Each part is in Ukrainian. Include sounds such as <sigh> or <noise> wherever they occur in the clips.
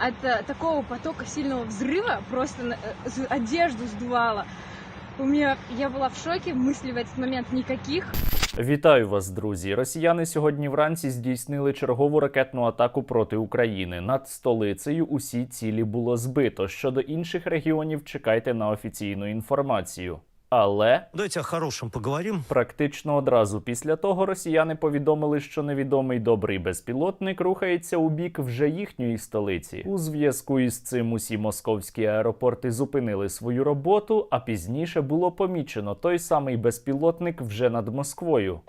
от э, такого потока сильного взрыва просто на- э, с- одежду сдувало. У меня я была в шоке, мыслей в этот момент никаких. Вітаю вас, друзі! Росіяни сьогодні вранці здійснили чергову ракетну атаку проти України. Над столицею усі цілі було збито. Щодо інших регіонів, чекайте на офіційну інформацію. Але Давайте о хорошем поговорим. практично одразу після того росіяни повідомили, що невідомий добрий безпілотник рухається у бік вже їхньої столиці. У зв'язку із цим усі московські аеропорти зупинили свою роботу, а пізніше було помічено той самий безпілотник вже над Москвою.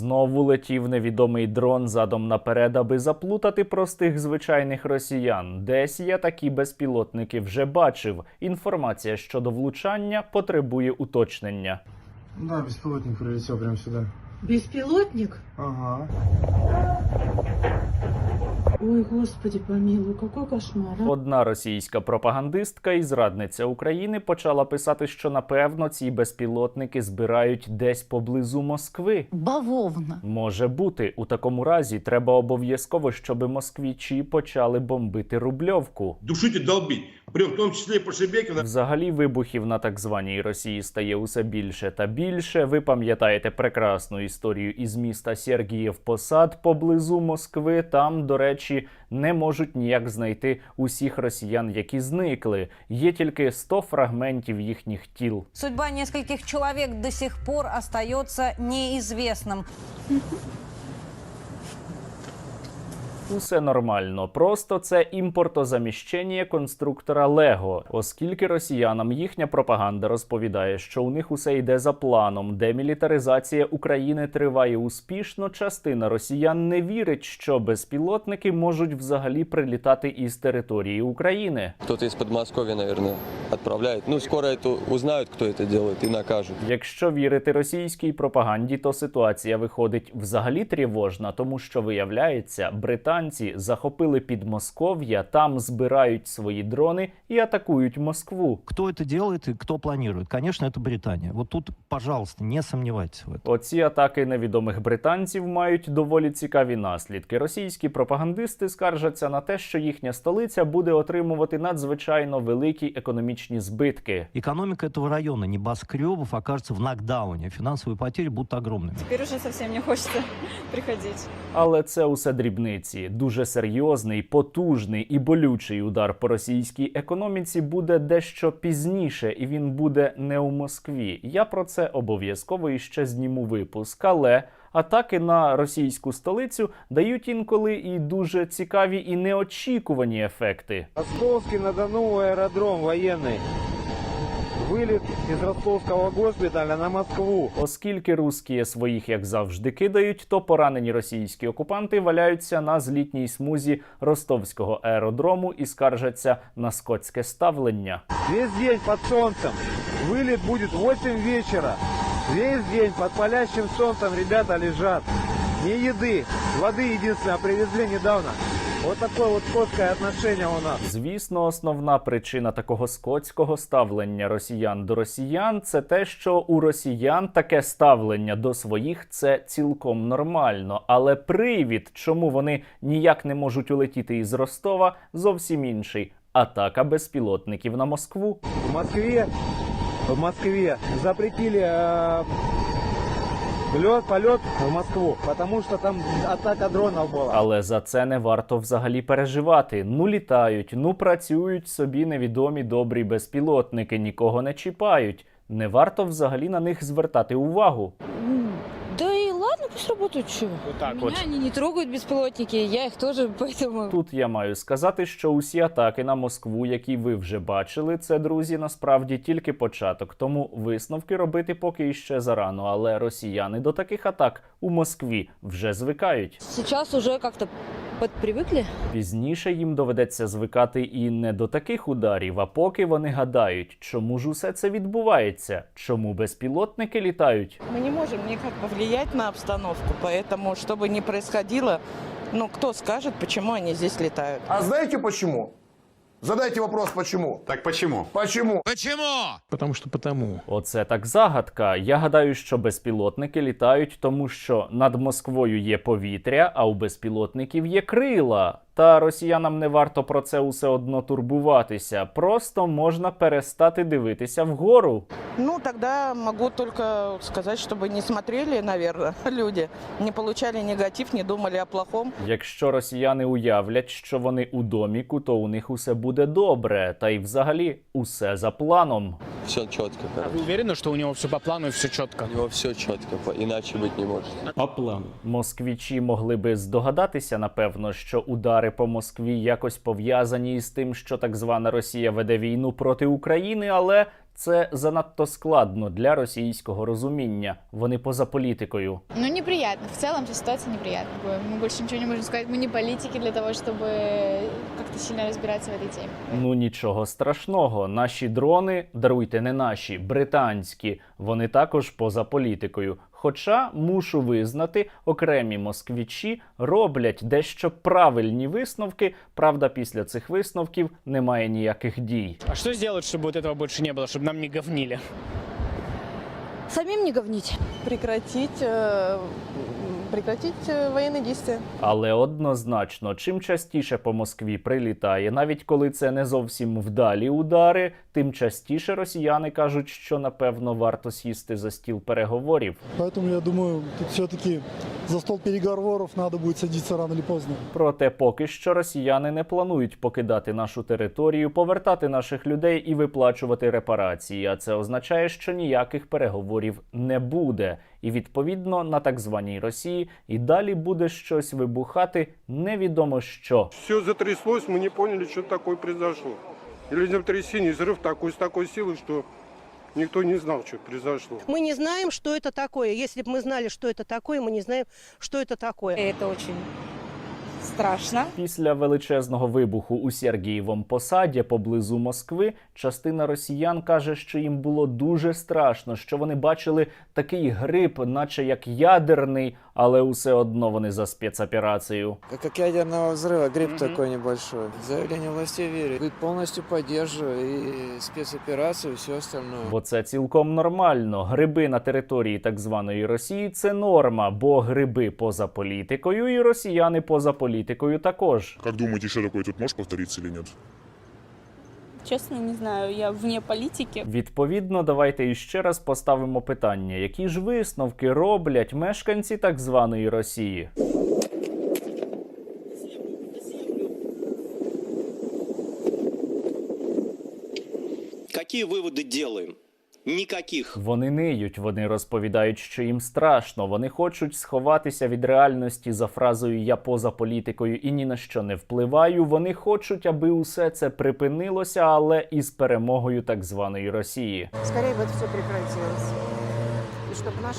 Знову летів невідомий дрон задом наперед, аби заплутати простих звичайних росіян. Десь я такі безпілотники вже бачив. Інформація щодо влучання потребує уточнення. Да, безпілотник прилетів прямо сюди. Безпілотник? Ага. Ой, господи помилуй, какой кошмар. а. Одна російська пропагандистка і зрадниця України почала писати, що напевно ці безпілотники збирають десь поблизу Москви. Бавовна. Може бути, у такому разі треба обов'язково, щоб москвічі почали бомбити рубльовку. душить и долбить. При в том числе и по Шебекину. Взагалі вибухів на так званій Росії стає усе більше та більше. Ви пам'ятаєте прекрасну історію із міста Сергіїв Посад поблизу Москви. Там, до речі, не можуть ніяк знайти усіх росіян, які зникли. Є тільки 100 фрагментів їхніх тіл. Судьба нескольких человек до сих пор остается неизвестным. Усе нормально, просто це імпортозаміщення конструктора Лего, оскільки росіянам їхня пропаганда розповідає, що у них усе йде за планом. Демілітаризація України триває успішно. Частина росіян не вірить, що безпілотники можуть взагалі прилітати із території України. Кто-то из Подмосковья, наверное, отправляет. Ну, скоро это узнают, кто это делает, и накажут. Якщо вірити російській пропаганді, то ситуація виходить взагалі тривожна, тому що виявляється, британці захопили Підмосков'я, там збирають свої дрони і атакують Москву. Кто это делает и кто планирует? Конечно, это Британия. Вот тут, пожалуйста, не сомневайтесь в этом. Оці атаки невідомих британців мають доволі цікаві наслідки. Російські пропагандисти скаржаться на те, що їхня столиця буде отримувати надзвичайно великі економічні збитки. Экономика этого района, небоскребов, окажется в нокдауне. Финансовые потери будут огромными. Теперь уже совсем не хочется <laughs> приходить. Але це усе дрібниці. Дуже серйозний, потужний і болючий удар по російській економіці буде дещо пізніше, і він буде не у Москві. Я про це обов'язково іще зніму випуск. Але атаки на російську столицю дають інколи і дуже цікаві і неочікувані ефекти. Ростовский на Дону аэродром военный. Вылет из Ростовского госпиталя на Москву. Оскільки русські своїх, як завжди, кидають, то поранені російські окупанти валяються на злітній смузі ростовського аеродрому і скаржаться на скотське ставлення. Весь день под солнцем. Вылет будет в 8 вечера. Весь день под палящим солнцем ребята лежат. Ни еды, воды единственное привезли недавно. Вот такое вот скотское отношение у нас. Звісно, основна причина такого скотського ставлення росіян до росіян це те, що у росіян таке ставлення до своїх це цілком нормально. Але привід, чому вони ніяк не можуть улетіти із Ростова, зовсім інший. Атака безпілотників на Москву. В Москве, в Москве запретили э, лед, полет в Москву, потому что там атака дронов була. Але за це не варто взагалі переживати. Ну літають, ну працюють собі невідомі добрі безпілотники, нікого не чіпають. Не варто взагалі на них звертати увагу Да и ладно, пусть работают, что. Меня они не трогают беспилотники, я их тоже, <laughs> поэтому... Тут я маю сказати, що усі атаки на Москву, які ви вже бачили, це друзі, насправді тільки початок. Тому висновки робити поки іще зарано. Але росіяни до таких атак у Москві вже звикають. Сейчас уже как-то подпривыкли. Пізніше їм доведеться звикати і не до таких ударів. А поки вони гадають, чому ж усе це відбувається, чому безпілотники літають. Мы не можем никак повлиять на обстановку, поэтому, что бы ни происходило, ну, кто скажет, почему они здесь летают? А знаете почему? Задайте вопрос, почему? Так почему? Почему? Потому что потому. Оце так загадка. Я гадаю, що безпілотники літають, тому що над Москвою є повітря, а у безпілотників є крила. Та росіянам не варто про це усе одно турбуватися. Просто можна перестати дивитися вгору. Ну, тогда могу только сказать, чтобы не смотрели, наверное, <laughs> люди, не получали негатив, не думали о плохом. Якщо росіяни уявлять, що вони у доміку, то у них усе буде добре, та й взагалі усе за планом. Все четко, короче. уверены, что у него все по плану и все четко? У него все четко, по- иначе быть не может. По плану. Москвічі могли би здогадатися, напевно, що удари по Москві якось пов'язані із тим, що так звана Росія веде війну проти України, але це занадто складно для російського розуміння. Вони поза політикою. Ну, неприятно. В целом, вся ситуация неприятная. Мы больше ничего не можем сказать. Мы не политики для того, чтобы как-то сильно разбираться в этой теме. Ну нічого страшного. Наші дрони, даруйте, не наші, британські, вони також поза політикою. Хоча мушу визнати, окремі москвічі роблять дещо правильні висновки. Правда, після цих висновків немає ніяких дій. А что сделать, чтобы вот этого больше не было, чтобы нам не говнили? Самим не говнить. Прекратить, э, прекратить э, военные действия. Але однозначно, чим частіше по Москві прилітає, навіть коли це не зовсім вдалі удари, тим частіше росіяни кажуть, що напевно варто сісти за стіл переговорів. Поэтому я думаю, тут все-таки за стол переговоров надо будет садиться рано или поздно. Проте поки що росіяни не планують покидати нашу територію, повертати наших людей і виплачувати репарації. А це означає, що ніяких переговорів не буде. І відповідно на так званій Росії і далі буде щось вибухати невідомо що. Все затряслось, мы не поняли, что такое произошло. Или землетрясение, взрыв такой, с такой силой, что никто не знал, что произошло. Мы не знаем, что это такое. Если бы мы знали, что это такое, мы не знаем, что это такое. Это очень страшно. Після величезного вибуху у Сергієвому посаді поблизу Москви частина росіян каже, що їм було дуже страшно, що вони бачили такий гриб, наче як ядерний, але усе одно вони за спецоперацію. Как ядерного взрыва, гриб такой небольшой. Заявление властей верит. Вы полностью поддерживаю и спецоперацию, и все остальное. Бо це цілком нормально. Гриби на території так званої Росії це норма, бо гриби поза політикою і росіяни поза політикою також. Как думаете, что такое тут может повториться или нет? Честно, не знаю. Я вне політики. Відповідно, давайте іще раз поставимо питання: які ж висновки роблять мешканці так званої Росії? Какие выводы делаем? Никаких. Вони ниють, вони розповідають, що їм страшно. Вони хочуть сховатися від реальності за фразою Я поза політикою і ні на що не впливаю. Вони хочуть, аби усе це припинилося, але із перемогою так званої Росії. Скорее бы это все прекратилось. И чтобы наш,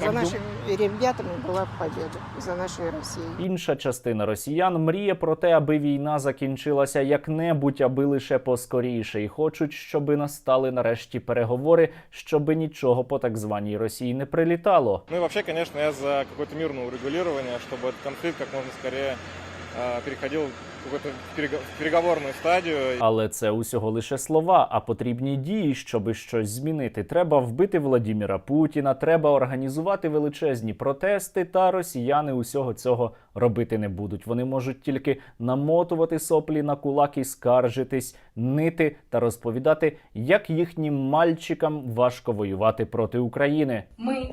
за нашими ребятами была победа. За нашей Россией. Інша частина росіян мріє про те, аби війна закінчилася як-небудь, аби лише поскоріше, і хочуть, щоби настали нарешті переговори, щоби нічого по так званій Росії не прилітало. Ну и вообще, конечно, я за какое-то мирное урегулирование, чтобы этот конфликт как можно скорее э, переходил в какую-то перего- в переговорную стадию. Але це усього лише слова, а потрібні дії, щоби щось змінити. Треба вбити Владіміра Путіна, треба організувати величезні протести, та росіяни усього цього робити не будуть. Вони можуть тільки намотувати соплі на кулак і скаржитись, нити та розповідати, як їхнім мальчикам важко воювати проти України. Мы,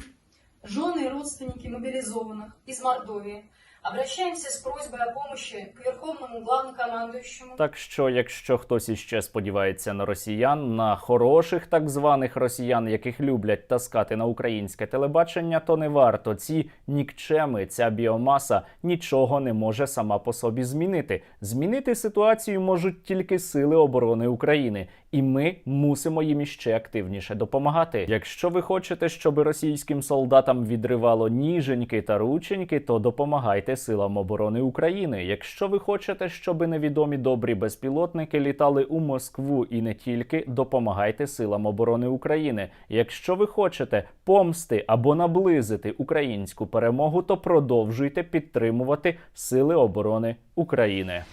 жены и родственники мобилизованных из Мордовии, обращаемся с просьбой о помощи к Верховному главнокомандующему. Так що, якщо хтось іще сподівається на росіян, на хороших так званих росіян, яких люблять таскати на українське телебачення, то не варто. Ці нікчеми, ця біомаса нічого не може сама по собі змінити. Змінити ситуацію можуть тільки сили оборони України, і ми мусимо їм іще активніше допомагати. Якщо ви хочете, щоб російським солдатам відривало ніженьки та рученьки, то допомагайте силам оборони України. Якщо ви хочете, щоб невідомі добрі безпілотники літали у Москву і не тільки, допомагайте силам оборони України. Якщо ви хочете помсти або наблизити українську перемогу, то продовжуйте підтримувати сили оборони України.